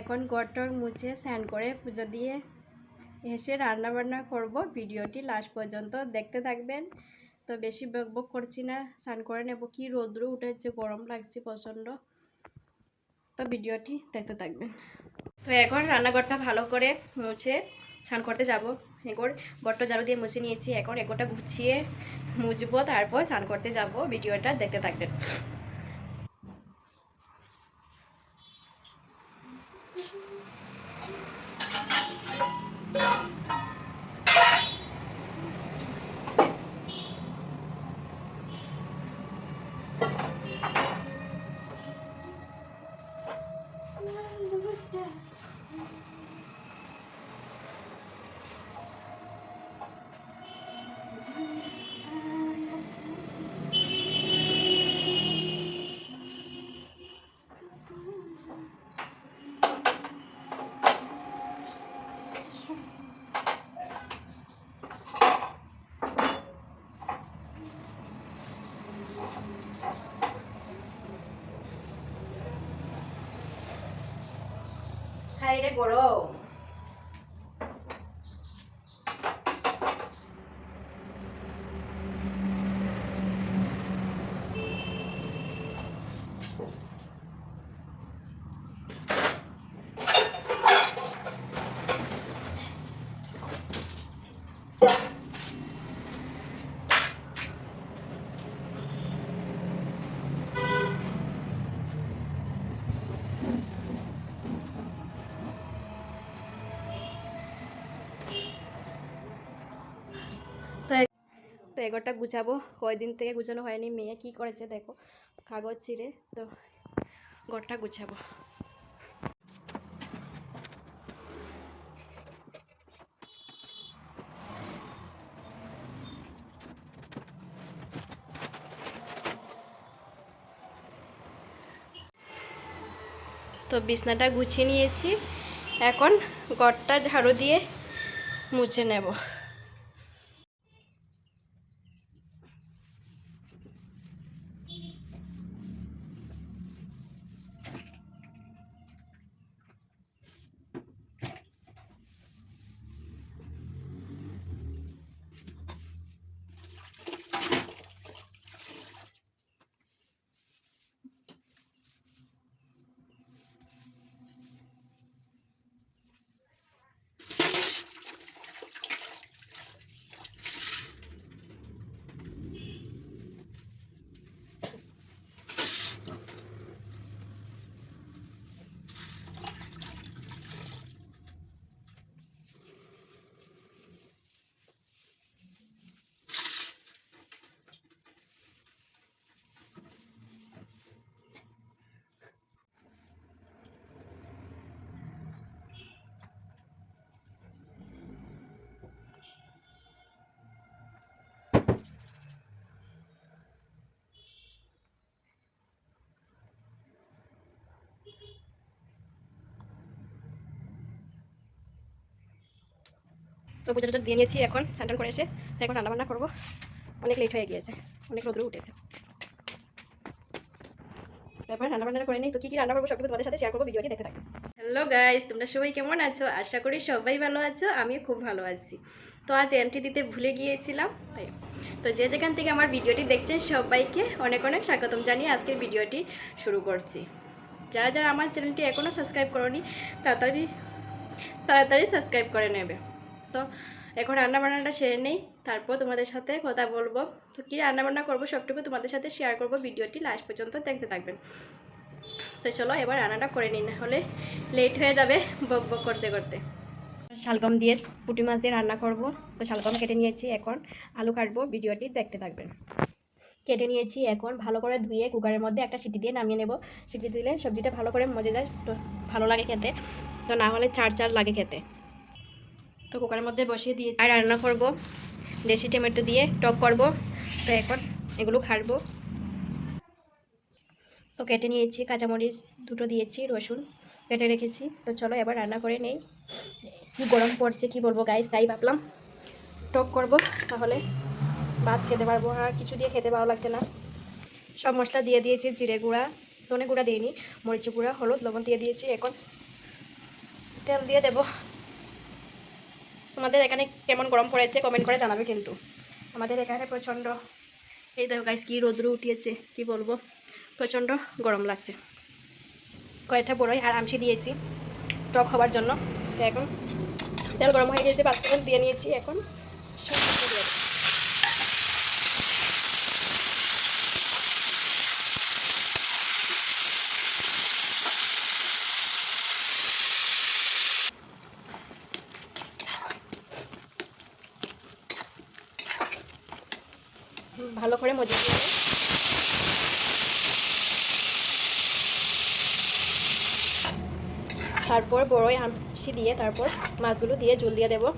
এখন গটর মুছে স্নান করে পুজো দিয়ে এসে রান্না বান্না করব। ভিডিওটি লাস্ট পর্যন্ত দেখতে থাকবেন। তো বেশি বক বক করছি না, স্নান করে নেব। কি রৌদ্র উঠেছে, গরম লাগছে প্রচণ্ড। তো ভিডিওটি দেখতে থাকবেন। তো এখন রান্নাঘরটা ভালো করে মুছে স্নান করতে যাব। এগোর গট্ট ঝাড়ু দিয়ে মুছে নিয়েছি। এখন এগোটা গুছিয়ে মুছবো, তারপর স্নান করতে যাব। ভিডিওটা দেখতে থাকবেন। Yeah. হাই রে গরম। তো এগোটা গুছাবো। কয়দিন থেকে গুছানো হয়নি, মেয়ে কি করেছে দেখো। কাগজ ছিঁড়ে, তো ঘরটা গুছাবো। তো বিছনাটা গুছিয়ে নিয়েছি। এখন ঘরটা ঝাড়ু দিয়ে মুছে নেব। তো পুজো টুজো দিয়ে নিয়েছি এখন, স্নান করে এসে। তো এখন রান্নাবান্না করব। অনেক লেট হয়ে গিয়েছে, অনেক রোদ্র উঠেছে। তারপর রান্নাবান্না করে নিই। তো কী কী রান্না করব সব কিছু তোমাদের সাথে শেয়ার করব ভিডিওটি দেখতে থাকো। হ্যালো গাইস তোমরা সবাই কেমন আছো? আশা করি সবাই ভালো আছো, আমিও খুব ভালো আছি। তো আজ এন্ট্রি দিতে ভুলে গিয়েছিলাম তো যে যেখান থেকে আমার ভিডিওটি দেখছেন সবাইকে অনেক অনেক স্বাগতম জানিয়ে আজকের ভিডিওটি শুরু করছি। যারা যারা আমার চ্যানেলটি এখনও সাবস্ক্রাইব করনি, তাড়াতাড়ি তাড়াতাড়ি সাবস্ক্রাইব করে নেবে। তো এখন রান্নাবান্নাটা সেরে নেই, তারপর তোমাদের সাথে কথা বলব। তো কী রান্নাবান্না করব সবটুকু তোমাদের সাথে শেয়ার করব ভিডিওটি লাস্ট পর্যন্ত দেখতে থাকবেন। তো চলো এবার রান্নাটা করে নিই না হলে লেট হয়ে যাবে বক বক করতে করতে। শালগম দিয়ে পুঁটি মাছ দিয়ে রান্না করব। তো শালগম কেটে নিয়েছি এখন। আলু কাটবো, ভিডিওটি দেখতে থাকবেন। কেটে নিয়েছি এখন ভালো করে ধুয়ে কুকারের মধ্যে একটা সিটি দিয়ে নামিয়ে নেব। সিটি দিলে সবজিটা ভালো করে মজে যায়, তো ভালো লাগে খেতে। তো না হলে চার চার লাগে খেতে। তো কুকারের মধ্যে বসিয়ে দিয়ে আর রান্না করব। দেশি টমেটো দিয়ে টক করব। তো এখন এগুলো খাটবো। তো কেটে নিয়েছি, কাঁচামরিচ দুটো দিয়েছি, রসুন কেটে রেখেছি। তো চলো এবার রান্না করে নেই। কি গরম পড়ছে, কি বলব গাইস তাই ভাবলাম টক করব। তাহলে ভাত খেতে পারব আর কিছু দিয়ে খেতে ভালো লাগছে না। সব মশলা দিয়ে দিয়েছি, জিরে গুঁড়া, ধনে গুঁড়া দিইনি মরিচ গুঁড়া, হলুদ, লবণ দিয়ে দিয়েছি। এখন তেল দিয়ে দেব। তোমাদের এখানে কেমন গরম পড়েছে কমেন্ট করে জানাবে কিন্তু। আমাদের এখানে প্রচণ্ড, এই দেখো গাইস কি রোদ্র উঠিয়েছে, কি বলব? প্রচণ্ড গরম লাগছে। কয়েকটা বড়ই আর আমসি দিয়েছি, টক হওয়ার জন্য। এখন তেল গরম হয়ে গিয়েছে পাঁচ দিয়ে নিয়েছি এখন সব কিছু দিয়ে দেব। ভালো করে মজা দিয়ে দেব। তারপর বড়ই আমসি দিয়ে তারপর মাছগুলো দিয়ে জল দিয়ে দেবো।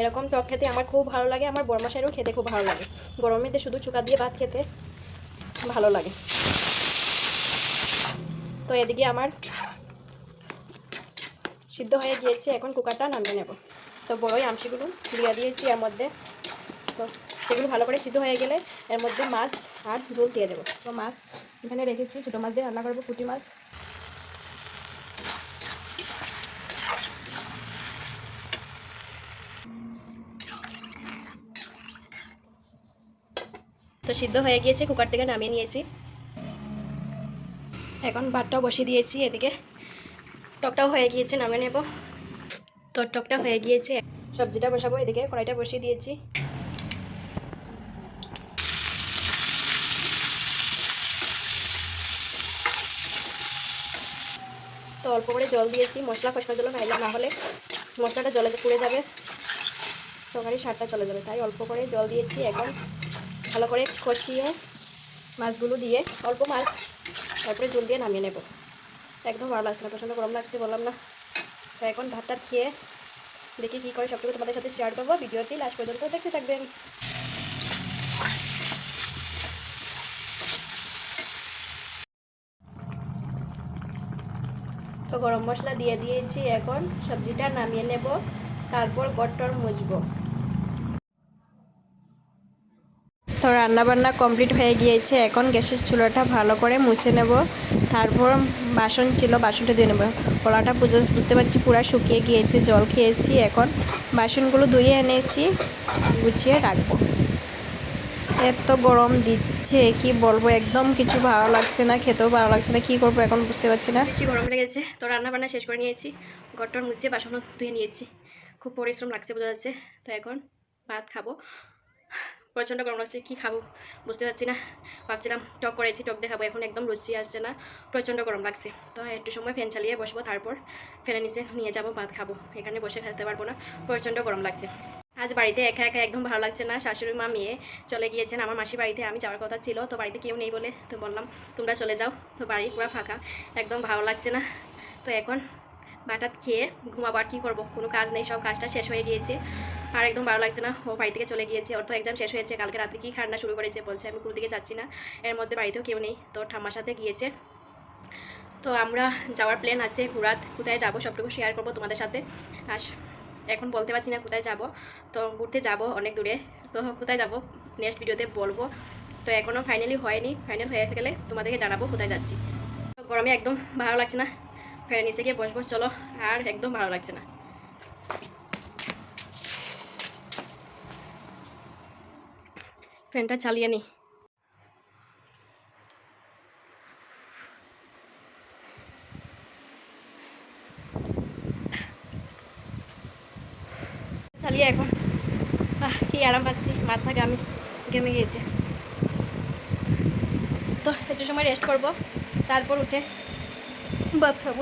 এরকম টক খেতে আমার খুব ভালো লাগে, আমার বরমাসাইরও খেতে খুব ভালো লাগে। গরমেতে শুধু চুকা দিয়ে ভাত খেতে ভালো লাগে। তো এদিকে আমার সিদ্ধ হয়ে গিয়েছে, এখন কুকারটা নামিয়ে নেব। তো বড়ই আমসিগুলো দিয়ে দিয়েছি এর মধ্যে। তো সেগুলো ভালো করে সিদ্ধ হয়ে গেলে এর মধ্যে মাছ আর ঝোল দিয়ে দেবো। তো মাছ এখানে রেখেছি, ছোটো মাছ দিয়ে রান্না করব পুঁটি মাছ। তো সিদ্ধ হয়ে গিয়েছে কুকার থেকে নামিয়ে নিয়েছি। এখন ভাতটাও বসিয়ে দিয়েছি, এদিকে টকটাও হয়ে গিয়েছে, নামিয়ে নেব। তো টকটা হয়ে গিয়েছে, সবজিটা বসাবো, এদিকে কড়াইটা বসিয়ে দিয়েছি। তো অল্প করে জল দিয়েছি, মশলা কষানোর জন্য নাইলে না হলে। মশলাটা জলে পুড়ে যাবে তরকারি সারটা চলে যাবে, তাই অল্প করে জল দিয়েছি, এখন ভালো করে কষিয়ে মাছগুলো দিয়ে অল্প মাছ, তারপরে জল দিয়ে নামিয়ে নেব। একদম ভালো লাগছে না, প্রচণ্ড গরম লাগছে বললাম না। তো এখন ভাতটা খেয়ে দেখি কী করে সবটুকু তোমাদের সাথে শেয়ার করব, ভিডিওটি লাস্ট পর্যন্ত দেখতে থাকবেন। তো গরম মশলা দিয়ে দিয়েছি, এখন সবজিটা নামিয়ে নেব, তারপর গট্টর মুছবো। তো রান্নাবান্না কমপ্লিট হয়ে গিয়েছে, এখন গ্যাসের চুলাটা ভালো করে মুছে নেব। তারপর বাসন ছিল, বাসনটা দিয়ে নেব। কলাটা বুঝে বুঝতে পারছি পুরো শুকিয়ে গিয়েছে, জল খেয়েছি এখন। বাসনগুলো ধুয়ে এনেছি, গুছিয়ে রাখব। এত গরম দিচ্ছে, কি বলব? একদম কিছু ভালো লাগছে না, খেতেও ভালো লাগছে না, কি করব এখন বুঝতে পারছি না। বেশি গরম লেগেছে তো রান্না বান্না শেষ করে নিয়েছি গট্টর মুছে বাসনও ধুয়ে নিয়েছি। খুব পরিশ্রম লাগছে বোঝা যাচ্ছে। তো এখন ভাত খাব। প্রচণ্ড গরম লাগছে, কী খাব বুঝতে পারছি না। ভাবছিলাম টক করেছি, টক দেখাবো, এখন একদম রুচি আসছে না, প্রচণ্ড গরম লাগছে। তো একটু সময় ফ্যান চালিয়ে বসবো, তারপর ফ্যানের নিচে নিয়ে যাব, ভাত খাব। এখানে বসে খেতে পারব না, প্রচণ্ড গরম লাগছে। আজ বাড়িতে একা একা একদম ভালো লাগছে না, শাশুড়ি মা মেয়ে চলে গিয়েছেন, আমার মাসির বাড়িতে আমি যাওয়ার কথা ছিল, তো বাড়িতে কেউ নেই বলে তো বললাম, তোমরা চলে যাও, তো বাড়ি পুরো ফাঁকা, একদম ভালো লাগছে না। তো এখন বাটাত খেয়ে ঘুমাবো আর কী করব? কোনো কাজ নেই, সব কাজটা শেষ হয়ে গিয়েছে। আর একদম ভালো লাগছে না, ও বাড়ি থেকে চলে গিয়েছে। তো এক্সাম শেষ হয়েছে, কালকে রাত্রে কি খান্না শুরু করেছে বলছে, আমি কোনো দিকে যাচ্ছি না। এর মধ্যে বাড়িতেও কেউ নেই, তো ঠাম্মার সাথে গিয়েছে। তো আমরা যাওয়ার প্ল্যান আছে ঘুরাত কোথায় যাব সবটুকু শেয়ার করব তোমাদের সাথে। আর এখন বলতে পারছি না কোথায় যাব, তো ঘুরতে যাব অনেক দূরে। তো কোথায় যাব? নেক্সট ভিডিওতে বলব। তো এখনও ফাইনালি হয়নি ফাইনাল হয়ে গেলে তোমাদেরকে জানাব কোথায় যাচ্ছি। তো গরমে একদম ভালো লাগছে না ফেরে নিচে গিয়ে বসবো, চলো। আর একদম ভালো লাগছে না। ফ্যানটা চালিয়ে নিই চালিয়ে এখন। কি আরাম পাচ্ছি, মাথা গামে ঘেমে গিয়েছে। তো, একটু সময় রেস্ট করব, তারপর উঠে ভাত খাব